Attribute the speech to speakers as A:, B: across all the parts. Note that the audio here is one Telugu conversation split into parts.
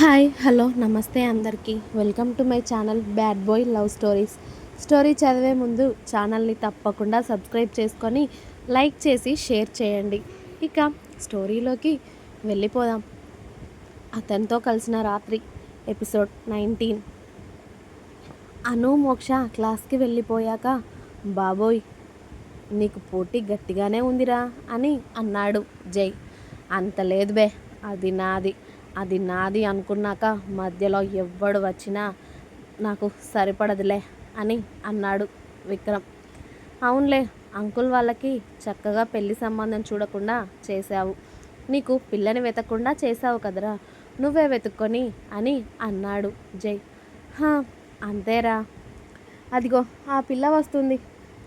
A: హాయ్ హలో నమస్తే అందరికీ. Welcome to my channel bad boy love stories. Story చదివే ముందు ఛానల్ని తప్పకుండా సబ్స్క్రైబ్ చేసుకొని లైక్ చేసి షేర్ చేయండి. ఇక స్టోరీలోకి వెళ్ళిపోదాం. అతనితో కలిసిన రాత్రి ఎపిసోడ్ నైన్టీన్. అను మోక్ష క్లాస్కి వెళ్ళిపోయాక బాబోయ్ నీకు పోటీ గట్టిగానే ఉందిరా అని అన్నాడు జై. అంత లేదు బే అది నాది. అది నాది అనుకున్నాక మధ్యలో ఎవ్వడు వచ్చినా నాకు సరిపడదులే అని అన్నాడు విక్రమ్. అవునులే అంకుల్ వాళ్ళకి చక్కగా పెళ్ళి సంబంధం చూడకుండా చేశావు. నీకు పిల్లని వెతకకుండా చేశావు కదరా నువ్వే వెతుక్కొని అని అన్నాడు జై. "హా, అంతేరా. అదిగో ఆ పిల్ల వస్తుంది.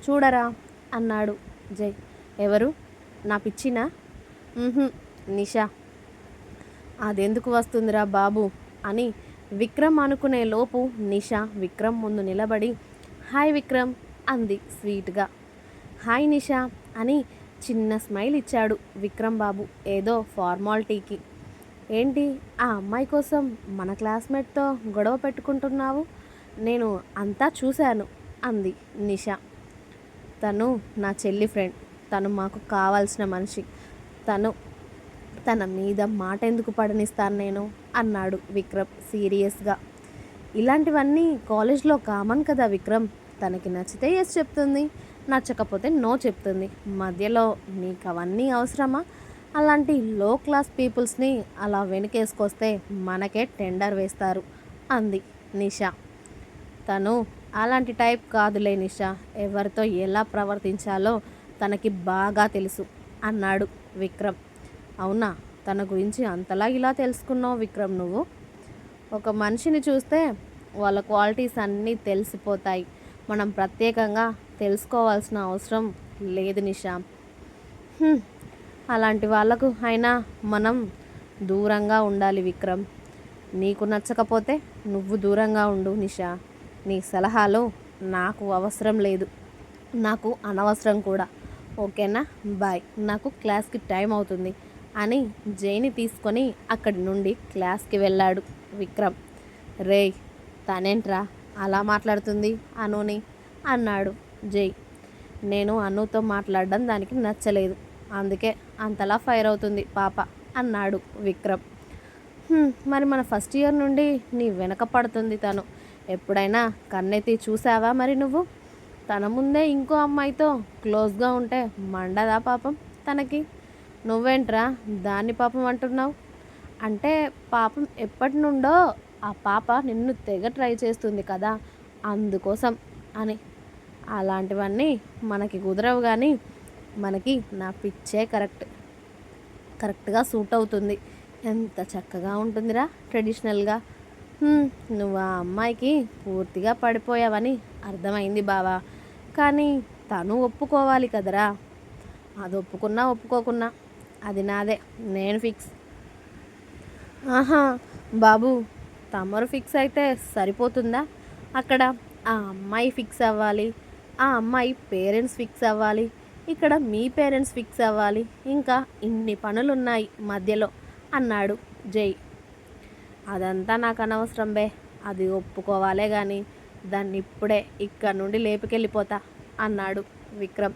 A: చూడరా అన్నాడు జై. ఎవరు? నా పిచ్చినా? నిషా. అదెందుకు వస్తుందిరా బాబు? అని విక్రమ్ అనుకునే లోపు నిషా విక్రమ్ ముందు నిలబడి హాయ్ విక్రమ్ అంది స్వీట్గా. హాయ్ నిషా అని చిన్న స్మైల్ ఇచ్చాడు విక్రమ్ బాబు ఏదో ఫార్మాలిటీకి. ఏంటి ఆ అమ్మాయి కోసం మన క్లాస్మేట్తో గొడవ పెట్టుకుంటున్నావు? నేను అంతా చూశాను అంది నిషా. తను నా చెల్లి ఫ్రెండ్. తను మాకు కావాల్సిన మనిషి. తను తన మీద మాట ఎందుకు పడనిస్తాను నేను? అన్నాడు విక్రమ్ సీరియస్గా. ఇలాంటివన్నీ కాలేజ్లో కామన్ కదా విక్రమ్. తనకి నచ్చితే ఎస్ చెప్తుంది నచ్చకపోతే నో చెప్తుంది. మధ్యలో నీకు అవన్నీ అవసరమా? అలాంటి లో క్లాస్ పీపుల్స్ని అలా వెనకేసుకొస్తే మనకే టెండర్ వేస్తారు అంది నిషా. తను అలాంటి టైప్ కాదులే నిషా. ఎవరితో ఎలా ప్రవర్తించాలో తనకి బాగా తెలుసు అన్నాడు విక్రమ్. అవునా? తన గురించి అంతలా ఇలా తెలుసుకున్నావు విక్రమ్ నువ్వు? ఒక మనిషిని చూస్తే వాళ్ళ క్వాలిటీస్ అన్నీ తెలిసిపోతాయి. మనం ప్రత్యేకంగా తెలుసుకోవాల్సిన అవసరం లేదు నిషా. అలాంటి వాళ్ళకు అయినా మనం దూరంగా ఉండాలి విక్రమ్. నీకు నచ్చకపోతే నువ్వు దూరంగా ఉండు నిషా. నీ సలహాలు నాకు అవసరం లేదు. నాకు అనవసరం కూడా. ఓకేనా? బాయ్. నాకు క్లాస్కి టైం అవుతుంది. అని జైని తీసుకొని అక్కడి నుండి క్లాస్కి వెళ్ళాడు విక్రమ్. రేయ్ తనేంట్రా అలా మాట్లాడుతుంది అనుని? అన్నాడు జై నేను అనుతో మాట్లాడడం దానికి నచ్చలేదు. అందుకే అంతలా ఫైర్ అవుతుంది పాప అన్నాడు విక్రమ్. మరి మన ఫస్ట్ ఇయర్ నుండి నీ వెనక పడుతుంది తను. ఎప్పుడైనా కన్నెత్తి చూసావా మరి నువ్వు? తన ముందే ఇంకో అమ్మాయితో క్లోజ్గా ఉంటే మండదా పాపం తనకి? నువ్వేంట్రా దాన్ని పాపం అంటున్నావు? అంటే పాపం ఎప్పటి నుండో ఆ పాప నిన్ను తెగ ట్రై చేస్తుంది కదా అందుకోసం అని. అలాంటివన్నీ మనకి కుదరవు కానీ మనకి నా పిచ్చే కరెక్ట్. కరెక్ట్గా సూట్ అవుతుంది. ఎంత చక్కగా ఉంటుందిరా ట్రెడిషనల్గా. నువ్వు ఆ అమ్మాయికి పూర్తిగా పడిపోయావని అర్థమైంది బావా. కానీ తను ఒప్పుకోవాలి కదరా. అది ఒప్పుకున్నా ఒప్పుకోకున్నా. అది నాదే నేను ఫిక్స్ ఆహా బాబు తమరు ఫిక్స్ అయితే సరిపోతుందా? అక్కడ ఆ అమ్మాయి ఫిక్స్ అవ్వాలి ఆ అమ్మాయి పేరెంట్స్ ఫిక్స్ అవ్వాలి ఇక్కడ మీ పేరెంట్స్ ఫిక్స్ అవ్వాలి ఇంకా ఇన్ని పనులున్నాయి మధ్యలో అన్నాడు జై. అదంతా నాకు అనవసరం బే అది ఒప్పుకోవాలే కానీ దాన్ని ఇప్పుడే ఇక్కడ నుండి లేపుకెళ్ళిపోతా అన్నాడు విక్రమ్.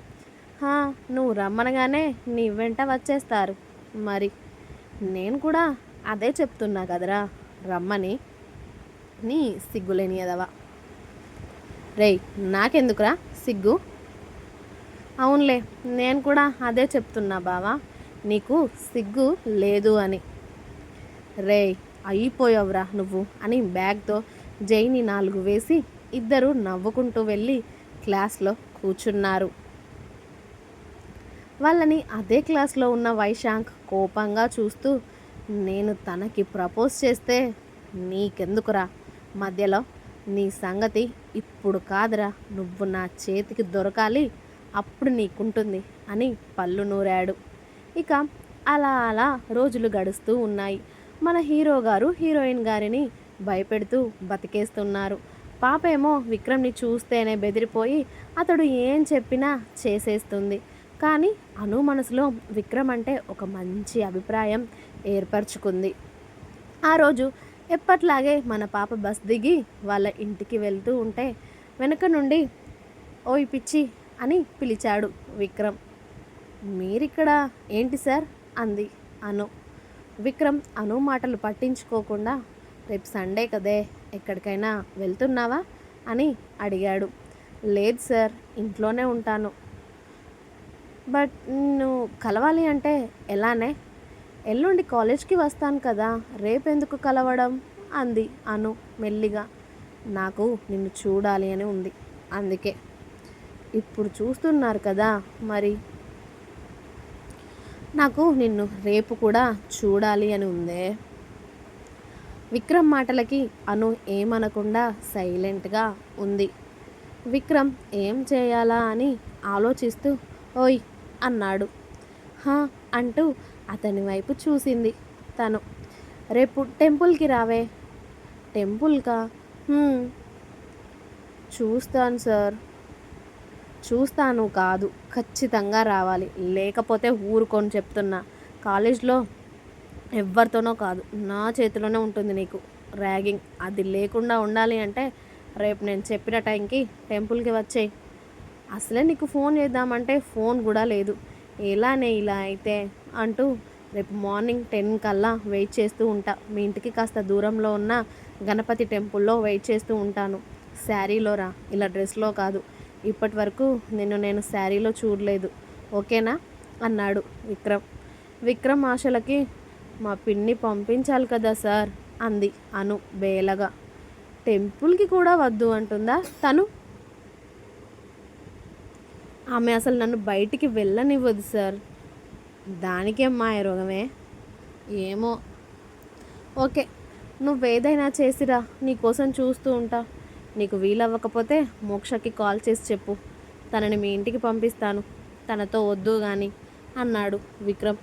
A: నువ్వు రమ్మనగానే నీ వెంట వచ్చేస్తారు. మరి నేను కూడా అదే చెప్తున్నా కదరా రమ్మని. నీ సిగ్గులేని ఎదవా రేయ్ నాకెందుకురా సిగ్గు? అవునులే నేను కూడా అదే చెప్తున్నా బావా నీకు సిగ్గు లేదు అని. రేయ్ అయిపోయావురా నువ్వు అని బ్యాగ్తో జైని నాలుగు వేసి ఇద్దరు నవ్వుకుంటూ వెళ్ళి క్లాస్లో కూర్చున్నారు. వాళ్ళని అదే క్లాస్లో ఉన్న వైశాంక్ కోపంగా చూస్తూ నేను తనకి ప్రపోజ్ చేస్తే నీకెందుకురా? మధ్యలో నీ సంగతి ఇప్పుడు కాదురా. నువ్వు నా చేతికి దొరకాలి అప్పుడు నీకుంటుంది అని పళ్ళు నూరాడు. ఇక అలా అలా రోజులు గడుస్తూ ఉన్నాయి. మన హీరో గారు హీరోయిన్ గారిని భయపెడుతూ బతికేస్తున్నారు. పాపేమో విక్రమ్ని చూస్తేనే బెదిరిపోయి అతడు ఏం చెప్పినా చేసేస్తుంది. కానీ అను మనసులో విక్రమ్ అంటే ఒక మంచి అభిప్రాయం ఏర్పరచుకుంది. ఆ రోజు ఎప్పట్లాగే మన పాప బస్ దిగి వాళ్ళ ఇంటికి వెళ్తూ ఉంటే వెనక నుండి ఓయ్ పిచ్చి అని పిలిచాడు విక్రమ్. మీరిక్కడ ఏంటి సార్? అంది అను. విక్రమ్ అను మాటలు పట్టించుకోకుండా రేపు సండే కదే ఎక్కడికైనా వెళ్తున్నావా? అని అడిగాడు. లేదు సార్ ఇంట్లోనే ఉంటాను. బట్ నువ్వు కలవాలి అంటే ఎలానే? ఎల్లుండి కాలేజ్కి వస్తాను కదా రేపెందుకు కలవడం? అంది అను మెల్లిగా. నాకు నిన్ను చూడాలి అని ఉంది అందుకే. ఇప్పుడు చూస్తున్నారు కదా మరి. నాకు నిన్ను రేపు కూడా చూడాలి అని ఉందే. విక్రమ్ మాటలకి అను ఏమనకుండా సైలెంట్గా ఉంది. విక్రమ్ ఏం చేయాలా అని ఆలోచిస్తూ ఓయ్ అన్నాడు. హా అంటూ అతని వైపు చూసింది తను. రేపు టెంపుల్కి రావే. టెంపుల్కా? చూస్తాను సార్. చూస్తాను కాదు ఖచ్చితంగా రావాలి. లేకపోతే ఊరుకొని చెప్తున్నా. కాలేజ్లో ఎవరితోనో కాదు నా చేతిలోనే ఉంటుంది నీకు. ర్యాగింగ్. అది లేకుండా ఉండాలి అంటే రేపు నేను చెప్పిన టైంకి టెంపుల్కి వచ్చేయి. అసలే నీకు ఫోన్ చేద్దామంటే ఫోన్ కూడా లేదు. ఎలానే ఇలా అయితే అంటూ రేపు మార్నింగ్ టెన్ కల్లా వెయిట్ చేస్తూ ఉంటా. మీ ఇంటికి కాస్త దూరంలో ఉన్న గణపతి టెంపుల్లో వెయిట్ చేస్తూ ఉంటాను. శారీలో రా ఇలా డ్రెస్లో కాదు. ఇప్పటి వరకు నిన్ను నేను శారీలో చూడలేదు. ఓకేనా? అన్నాడు విక్రమ్. విక్రమ్ ఆశలకి మా పిన్ని పంపించాలి కదా సార్ అంది అను బేలగా. టెంపుల్కి కూడా వద్దు అంటుందా తను? ఆమె అసలు నన్ను బయటికి వెళ్ళనివ్వదు సార్. దానికేం మాయ రోగమే. ఏమో. ఓకే నువ్వేదైనా చేసిరా. నీకోసం చూస్తూ ఉంటా. నీకు వీలవ్వకపోతే మోక్షకి కాల్ చేసి చెప్పు. తనని మీ ఇంటికి పంపిస్తాను. తనతో వద్దు కానీ అన్నాడు విక్రమ్.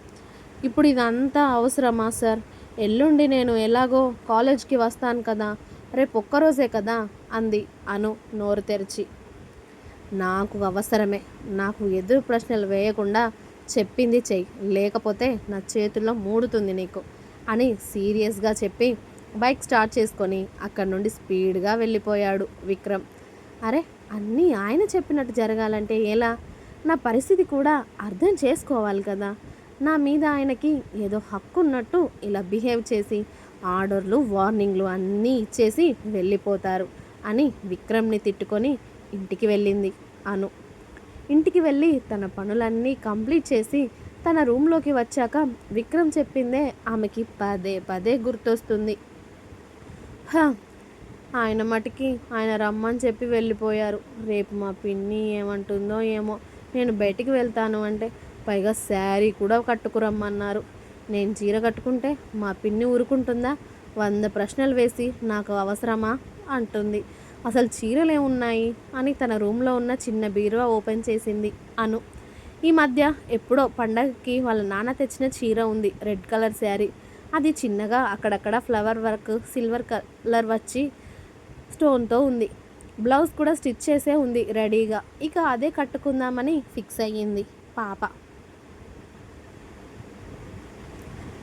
A: ఇప్పుడు ఇదంతా అవసరమా సార్? ఎల్లుండి నేను ఎలాగో కాలేజ్కి వస్తాను కదా. రేపు ఒక్కరోజే కదా? అంది అను నోరు తెరిచి. నాకు అవసరమే. నాకు ఎదురు ప్రశ్నలు వేయకుండా చెప్పింది చెయ్యి. లేకపోతే నా చేతుల్లో మూడుతుంది నీకు అని సీరియస్గా చెప్పి బైక్ స్టార్ట్ చేసుకొని అక్కడి నుండి స్పీడ్గా వెళ్ళిపోయాడు విక్రమ్. అరే అన్నీ ఆయన చెప్పినట్టు జరగాలంటే ఎలా? నా పరిస్థితి కూడా అర్థం చేసుకోవాలి కదా. నా మీద ఆయనకి ఏదో హక్కు ఉన్నట్టు ఇలా బిహేవ్ చేసి ఆర్డర్లు వార్నింగ్లు అన్నీ ఇచ్చేసి వెళ్ళిపోతారు అని విక్రమ్ని తిట్టుకొని ఇంటికి వెళ్ళింది అను. ఇంటికి వెళ్ళి తన పనులన్నీ కంప్లీట్ చేసి తన రూమ్లోకి వచ్చాక విక్రమ్ చెప్పిందే ఆమెకి పదే పదే గుర్తొస్తుంది. హ, ఆయన మటుకి ఆయన రమ్మని చెప్పి వెళ్ళిపోయారు. రేపు మా పిన్ని ఏమంటుందో ఏమో నేను బయటికి వెళ్తాను అంటే పైగా శారీ కూడా కట్టుకురమ్మన్నారు. నేను చీర కట్టుకుంటే మా పిన్ని ఊరుకుంటుందా? వంద ప్రశ్నలు వేసి నాకు అవసరమా? అంటుంది. అసలు చీరలే ఉన్నాయి అని తన రూమ్లో ఉన్న చిన్న బీరువా ఓపెన్ చేసింది అను. ఈ మధ్య ఎప్పుడో పండగకి వాళ్ళ నాన్న తెచ్చిన చీర ఉంది రెడ్ కలర్ శారీ. అది చిన్నగా అక్కడక్కడ ఫ్లవర్ వర్క్ సిల్వర్ కలర్ వచ్చి స్టోన్తో ఉంది. బ్లౌజ్ కూడా స్టిచ్ చేసే ఉంది రెడీగా. ఇక అదే కట్టుకుందామని ఫిక్స్ అయ్యింది పాప.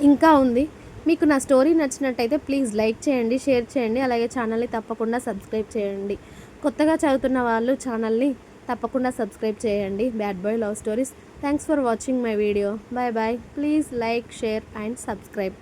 A: ఇంకా ఉంది మీకు నా స్టోరీ నచ్చినట్టయితే ప్లీజ్ లైక్ చేయండి షేర్ చేయండి అలాగే ఛానల్ని తప్పకుండా సబ్స్క్రైబ్ చేయండి. కొత్తగా చదువుతున్న వాళ్ళు ఛానల్ని తప్పకుండా సబ్స్క్రైబ్ చేయండి. Bad boy love stories thanks for watching my video bye bye please like share and subscribe